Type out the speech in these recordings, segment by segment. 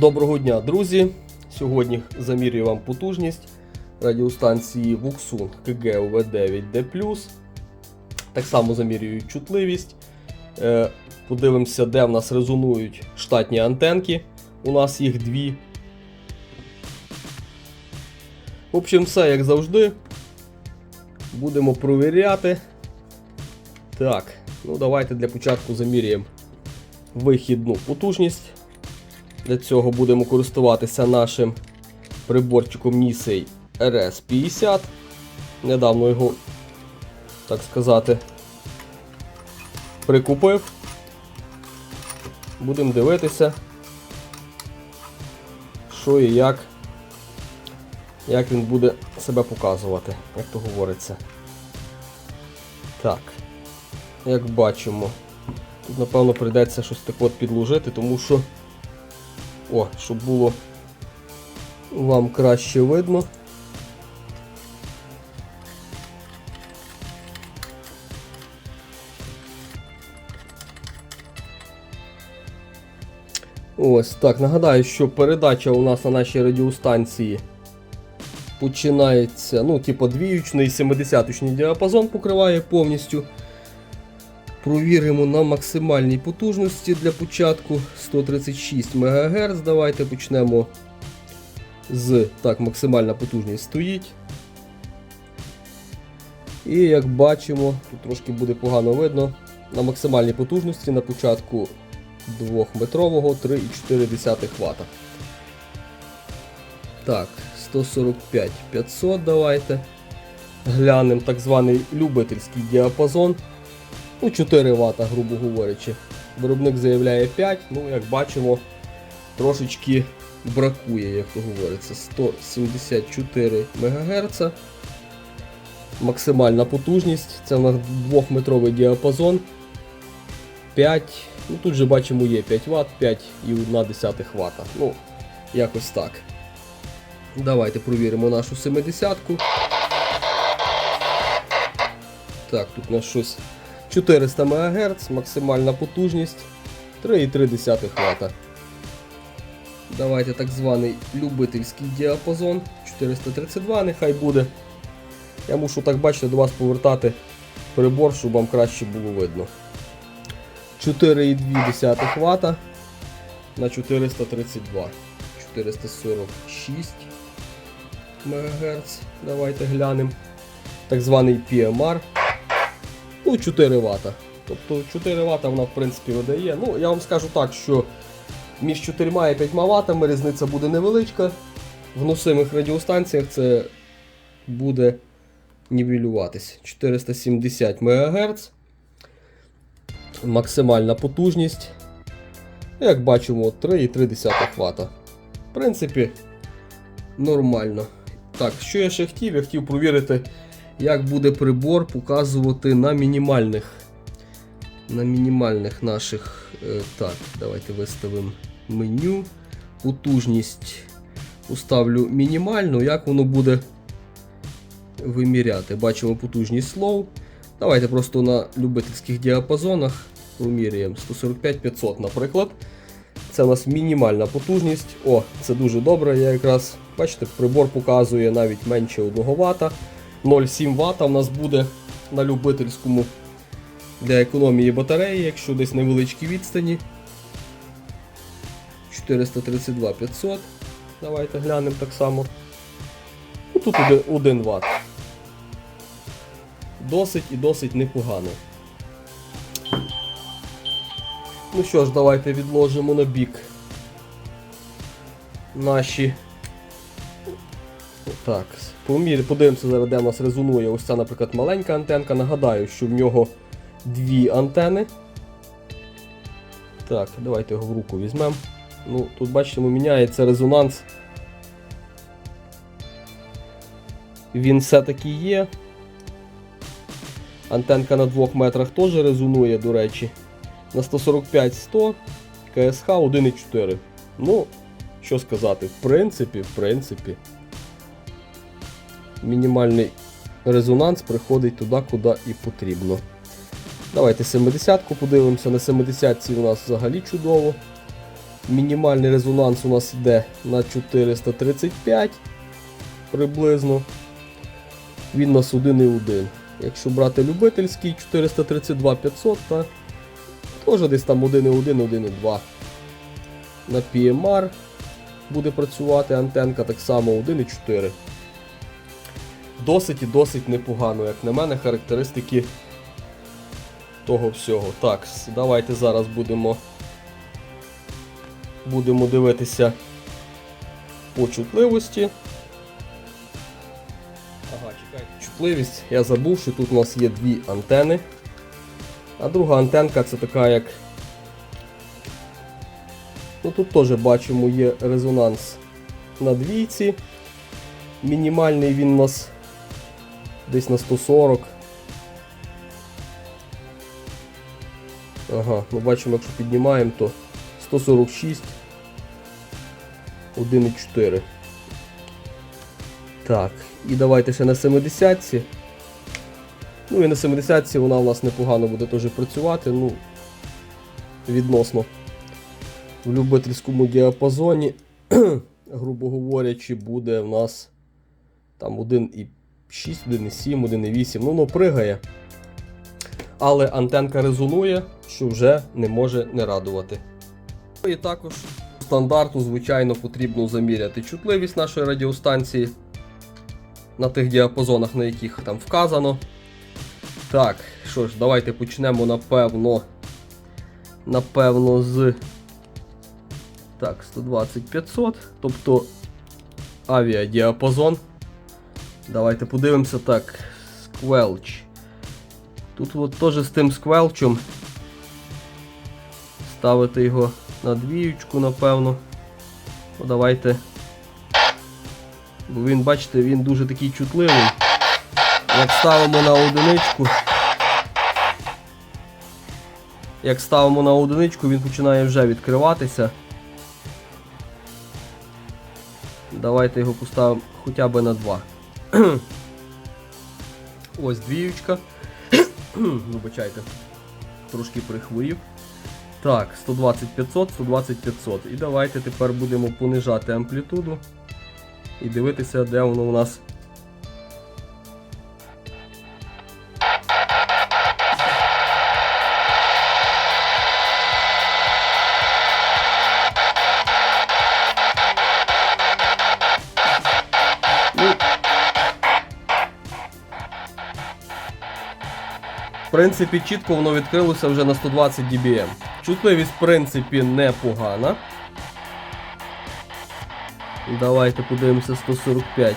Доброго дня, друзі! Сьогодні замірюю вам потужність радіостанції Vuxun KGV9D+. Так само замірюю чутливість. Е, Подивимося, де в нас резонують штатні антенки. У нас їх дві. В общем, все як завжди. Будемо провіряти. Так, ну давайте для початку заміряємо вихідну потужність. Для цього будемо користуватися нашим приборчиком Nisei RS50. Недавно його, так сказати, прикупив. Будемо дивитися, що і як, як він буде себе показувати, як то говориться. Так, як бачимо, тут напевно прийдеться щось таке от підложити, тому що о, щоб було вам краще видно. Ось так. Нагадаю, що передача у нас на нашій радіостанції починається, ну, типу, двіючний 70-ючний діапазон покриває повністю. Провіримо на максимальній потужності для початку 136 МГц. Давайте почнемо з. Так, максимальна потужність стоїть. І як бачимо, тут трошки буде погано видно. На максимальній потужності на початку 2-метрового 3,4 Вт. Так, 145 500 давайте. Глянемо так званий любительський діапазон. Ну, 4 Вт, грубо говорячи. Виробник заявляє 5, ну, як бачимо, трошечки бракує, як то говориться. 174 МГц. Максимальна потужність. Це у нас 2-метровий діапазон. 5. Ну тут же бачимо є 5 Вт, 5,1 Вт. Ну, якось так. Давайте провіримо нашу 70-ку. Так, тут у нас щось 400 МГц, максимальна потужність 3,3 Вт. Давайте так званий любительський діапазон 432, нехай буде. Я мушу так бачите до вас повертати прибор, щоб вам краще було видно. 4,2 Вт на 432. 446 МГц. Давайте глянемо. Так званий PMR. Ну, 4 Вт. Тобто 4 Вт вона в принципі видає. Ну, я вам скажу так, що між 4 і 5 Вт різниця буде невеличка. В носимих радіостанціях це буде нівелюватись. 470 МГц. Максимальна потужність. Як бачимо, 3,3 Вт. В принципі, нормально. Так, що я ще хотів? Я хотів провірити, як буде прибор показувати на мінімальних на мінімальних наших. Е, так, давайте виставимо меню. Потужність уставлю мінімальну, як воно буде виміряти. Бачимо потужність слов. Давайте просто на любительських діапазонах поміряємо 145-500, наприклад. Це у нас мінімальна потужність. О, це дуже добре. Я якраз, бачите, прибор показує навіть менше 1 Вт. 0,7 Вт у нас буде на любительському для економії батареї, якщо десь невеличкі відстані. 432 500. Давайте глянемо так само. Ну, Тут 1 Вт. Досить і досить непогано. Ну що ж, давайте відложимо на бік наші. Так, помір, подивимося зараз, де в нас резонує. Ось ця, наприклад, маленька антенка. Нагадаю, що в нього дві антени. Так, давайте його в руку візьмемо. Ну, Тут бачимо, міняється резонанс. Він все-таки є. Антенка на 2 метрах теж резонує, до речі. На 145-100, КСХ 1,4. Ну, що сказати, в принципі, в принципі, мінімальний резонанс приходить туди, куди і потрібно. Давайте 70-ку подивимося. На 70-ці у нас взагалі чудово. Мінімальний резонанс у нас йде на 435 приблизно. Він у нас 1,1. Якщо брати любительський 432 500, то теж десь там 1,1, 1,2. На PMR буде працювати антенка так само 1,4. Досить і досить непогано, як на мене, характеристики того всього. Так, давайте зараз будемо, будемо дивитися по чутливості. Ага, чекайте. Чутливість. Я забув, що тут у нас є дві антени. А друга антенка це така як. Ну тут теж бачимо є резонанс на двійці. Мінімальний він у нас десь на 140. Ага, ну бачимо, якщо піднімаємо, то 146, 1,4. Так, і давайте ще на 70-ці. Ну і на 70-ці вона у нас непогано буде теж працювати, ну, відносно в любительському діапазоні, грубо говорячи, буде в нас там 1,5. 6, 1,7, 1,8, ну воно пригає. Але антенка резонує, що вже не може не радувати. І також стандарту, звичайно, потрібно заміряти чутливість нашої радіостанції на тих діапазонах, на яких там вказано. Так, що ж, давайте почнемо, напевно. Напевно, з. Так, 120-500, тобто авіадіапазон. Давайте подивимося так. Сквелч. Тут от теж з тим сквелчем. Ставити його на двіючку, напевно. Ну, давайте. Бо він, бачите, він дуже такий чутливий. Як ставимо на одиничку. Як ставимо на одиничку, він починає вже відкриватися. Давайте його поставимо хоча б на 2. Ось двіючка. Вибачайте. Трошки прихворів. Так, 120 500, 120 500. І давайте тепер будемо понижати амплітуду і дивитися, де воно у нас. В принципі, чітко воно відкрилося вже на 120 dBm. Чутливість, в принципі, непогана. Давайте подивимося 145.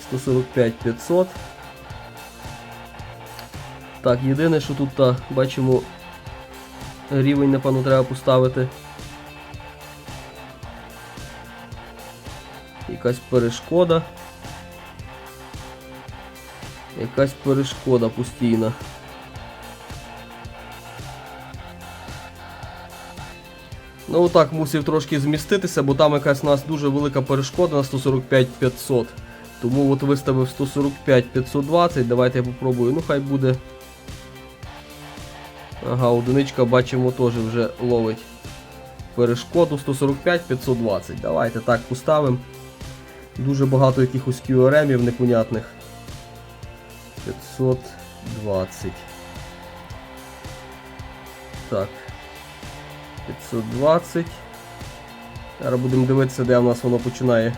145 500. Так, єдине, що тут та, бачимо, рівень, напевно, треба поставити. Якась перешкода. Якась перешкода постійна. Ну отак мусив трошки зміститися, бо там якась у нас дуже велика перешкода на 145 500. Тому от виставив 145 520. Давайте я попробую. Ну хай буде. Ага, одиничка бачимо теж вже ловить перешкоду 145 520. Давайте так поставимо. Дуже багато якихось QRM-ів непонятних. 520. Так. 520. Зараз будемо дивитися, де в нас воно починає.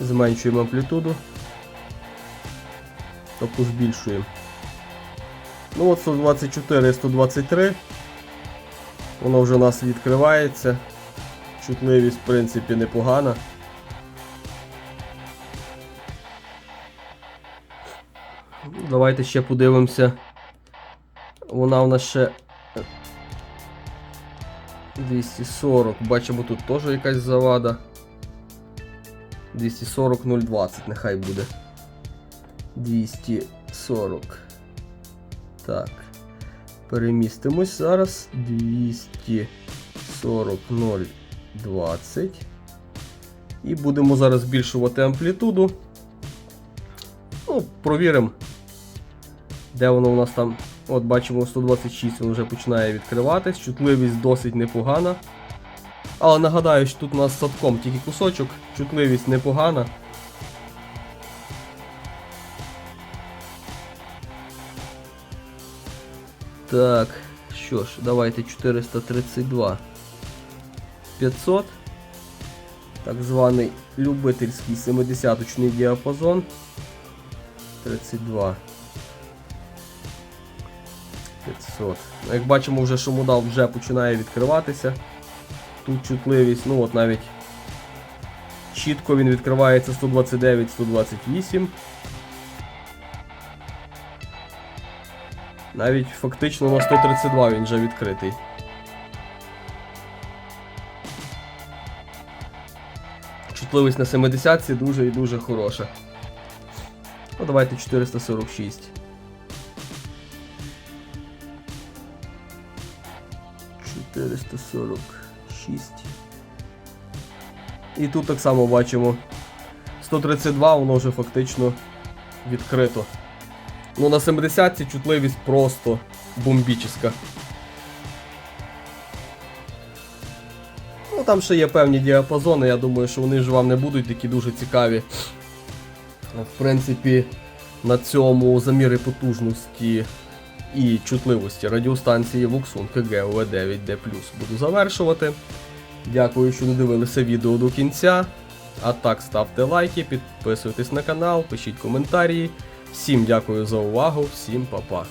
Зменшуємо амплітуду. Тобто збільшуємо. Ну от 124 і 123. Воно вже у нас відкривається. Чутливість, в принципі, непогана. Давайте ще подивимося. Вона в нас ще 240. Бачимо, тут теж якась завада. 240 020, нехай буде. 240. Так. Перемістимось зараз. 240 020. І будемо зараз збільшувати амплітуду. Ну, провіримо, де воно у нас там От бачимо 126 він вже починає відкриватись, чутливість досить непогана. Але нагадаю, що тут у нас садком тільки кусочок, чутливість непогана. Так, що ж, давайте 432. 500. Так званий любительський 70-очний діапазон. 32. 500. Ну, Як бачимо, вже шумодав вже починає відкриватися. Тут чутливість, ну от навіть чітко він відкривається 129-128. Навіть фактично на 132 він вже відкритий. Чутливість на 70 дуже і дуже хороша. Ну, давайте 446. Чотириста сорок шість. І тут так само бачимо 132, воно вже фактично відкрито. Ну на 70 чутливість просто бомбічна. Ну там ще є певні діапазони, я думаю, що вони ж вам не будуть такі дуже цікаві. В принципі, на цьому заміри потужності і чутливості радіостанції Вуксунки KG 9 d буду завершувати. Дякую, що додивилися відео до кінця. А так, ставте лайки, підписуйтесь на канал, пишіть коментарі. Всім дякую за увагу, всім па-па.